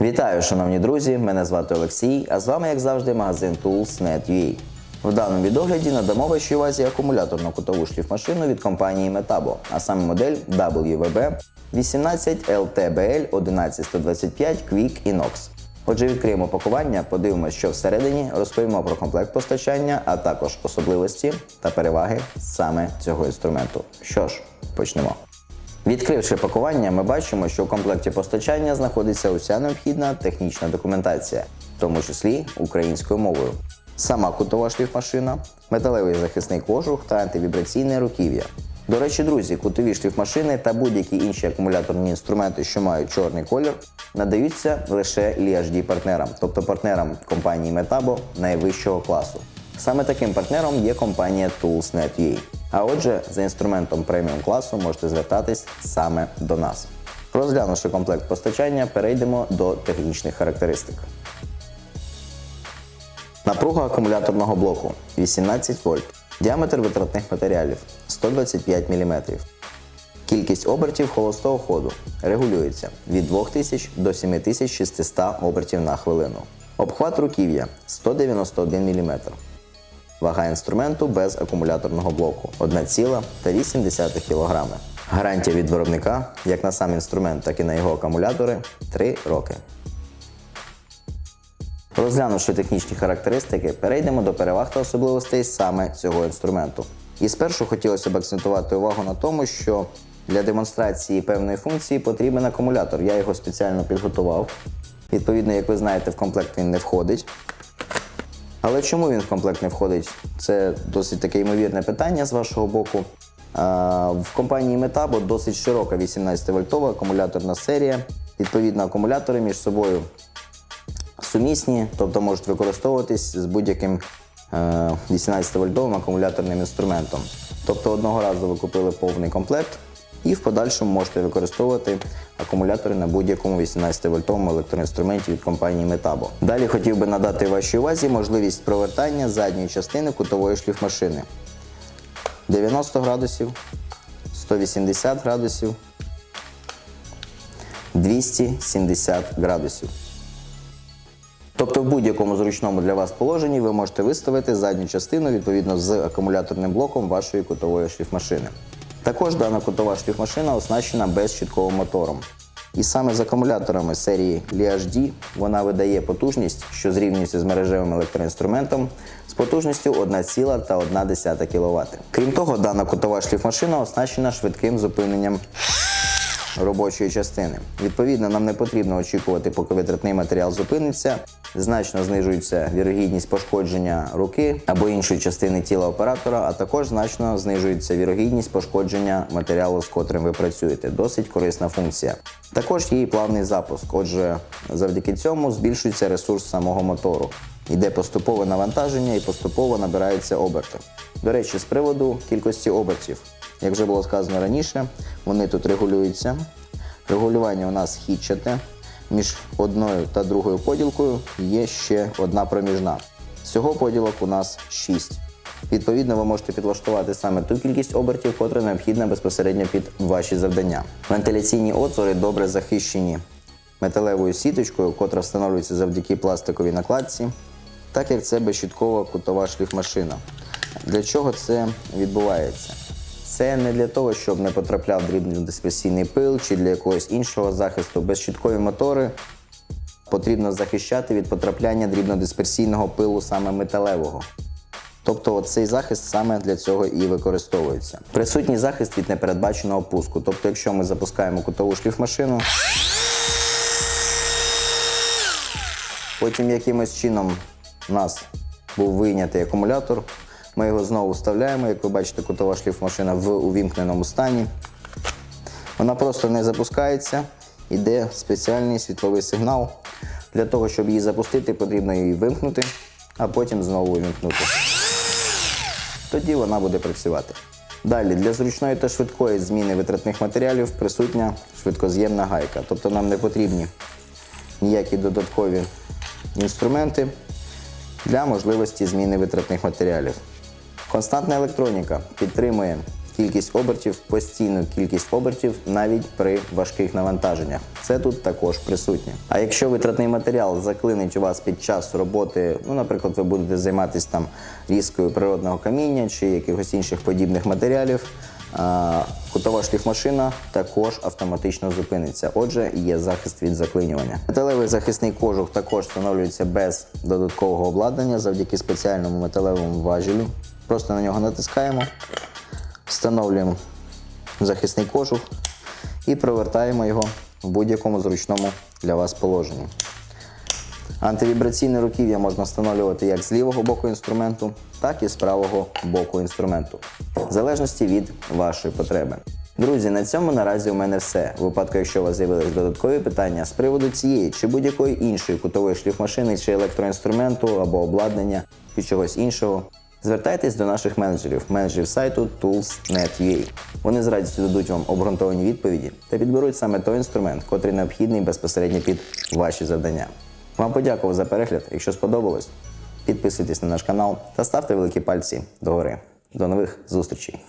Вітаю, шановні друзі! Мене звати Олексій, а з вами, як завжди, магазин Tools.net.ua. В даному відогляді надамо вашій увазі акумуляторну кутову шліфмашину від компанії Metabo, а саме модель WVB 18 LTBL 11125 Quick Inox. Отже, відкриємо пакування, подивимося, що всередині, розповімо про комплект постачання, а також особливості та переваги саме цього інструменту. Що ж, почнемо. Відкривши пакування, ми бачимо, що в комплекті постачання знаходиться уся необхідна технічна документація, в тому числі українською мовою. Сама кутова шліфмашина, металевий захисний кожух та антивібраційне руків'я. До речі, друзі, кутові шліфмашини та будь-які інші акумуляторні інструменти, що мають чорний колір, надаються лише LHD партнерам, тобто партнерам компанії Metabo найвищого класу. Саме таким партнером є компанія Tools.net.ua. А отже, за інструментом преміум класу можете звертатись саме до нас. Розглянувши комплект постачання, перейдемо до технічних характеристик. Напруга акумуляторного блоку 18 вольт. Діаметр витратних матеріалів 125 мм. Кількість обертів холостого ходу регулюється від 2000 до 7600 обертів на хвилину. Обхват руків'я 191 мм. Вага інструменту без акумуляторного блоку 1,8 кг. Гарантія від виробника як на сам інструмент, так і на його акумулятори 3 роки. Розглянувши технічні характеристики, перейдемо до переваг та особливостей саме цього інструменту. І спершу хотілося б акцентувати увагу на тому, що для демонстрації певної функції потрібен акумулятор. Я його спеціально підготував. Відповідно, як ви знаєте, в комплект він не входить. Але чому він в комплект не входить? Це досить таке ймовірне питання з вашого боку. В компанії Metabo досить широка 18-вольтова акумуляторна серія. Відповідно, акумулятори між собою сумісні, тобто можуть використовуватись з будь-яким 18-вольтовим акумуляторним інструментом. Тобто одного разу ви купили повний комплект і в подальшому можете використовувати акумулятори на будь-якому 18-вольтовому електроінструменті від компанії Metabo. Далі хотів би надати вашій увазі можливість провертання задньої частини кутової шліфмашини 90 градусів, 180 градусів, 270 градусів. Тобто в будь-якому зручному для вас положенні ви можете виставити задню частину відповідно з акумуляторним блоком вашої кутової шліфмашини. Також дана кутова шліфмашина оснащена безщітковим мотором. І саме з акумуляторами серії LHD вона видає потужність, що зрівнюється з мережевим електроінструментом з потужністю 1,1 кВт. Крім того, дана кутова шліфмашина оснащена швидким зупиненням робочої частини. Відповідно, нам не потрібно очікувати, поки витратний матеріал зупиниться. Значно знижується вірогідність пошкодження руки або іншої частини тіла оператора, а також значно знижується вірогідність пошкодження матеріалу, з котрим ви працюєте. Досить корисна функція. Також і плавний запуск. Отже, завдяки цьому збільшується ресурс самого мотору. Йде поступове навантаження і поступово набираються оберти. До речі, з приводу кількості обертів. Як вже було сказано раніше, вони тут регулюються. Регулювання у нас хітчате. Між одною та другою поділкою є ще одна проміжна. Всього поділок у нас 6. Відповідно, ви можете підлаштувати саме ту кількість обертів, котра необхідна безпосередньо під ваші завдання. Вентиляційні отвори добре захищені металевою сіточкою, котра встановлюється завдяки пластиковій накладці, так як це безщіткова кутова шліфмашина. Для чого це відбувається? Це не для того, щоб не потрапляв дрібнодисперсійний пил чи для якогось іншого захисту. Безщіткові мотори потрібно захищати від потрапляння дрібнодисперсійного пилу саме металевого. Тобто цей захист саме для цього і використовується. Присутній захист від непередбаченого пуску. Тобто, якщо ми запускаємо кутову шліфмашину, потім якимось чином у нас був вийнятий акумулятор, ми його знову вставляємо, як ви бачите, кутова шліфмашина в увімкненому стані. Вона просто не запускається, йде спеціальний світловий сигнал. Для того, щоб її запустити, потрібно її вимкнути, а потім знову увімкнути. Тоді вона буде працювати. Далі, для зручної та швидкої зміни витратних матеріалів присутня швидкоз'ємна гайка. Тобто нам не потрібні ніякі додаткові інструменти для можливості зміни витратних матеріалів. Константна електроніка підтримує кількість обертів, постійну кількість обертів навіть при важких навантаженнях. Це тут також присутнє. А якщо витратний матеріал заклинить у вас під час роботи, ну, наприклад, ви будете займатися там різкою природного каміння чи якихось інших подібних матеріалів, Кутова шліфмашина також автоматично зупиниться. Отже, є захист від заклинювання. Металевий захисний кожух також встановлюється без додаткового обладнання завдяки спеціальному металевому важелю. Просто на нього натискаємо, встановлюємо захисний кожух і провертаємо його в будь-якому зручному для вас положенні. Антивібраційне руків'я можна встановлювати як з лівого боку інструменту, так і з правого боку інструменту, в залежності від вашої потреби. Друзі, на цьому наразі у мене все. У випадку, якщо у вас з'явились додаткові питання з приводу цієї чи будь-якої іншої кутової шліфмашини чи електроінструменту або обладнання чи чогось іншого, звертайтесь до наших менеджерів, менеджерів сайту Tools.net.ua. Вони з радістю дадуть вам обґрунтовані відповіді та підберуть саме той інструмент, котрий необхідний безпосередньо під ваші завдання. Вам подякував за перегляд. Якщо сподобалось, підписуйтесь на наш канал та ставте великі пальці догори. До нових зустрічей!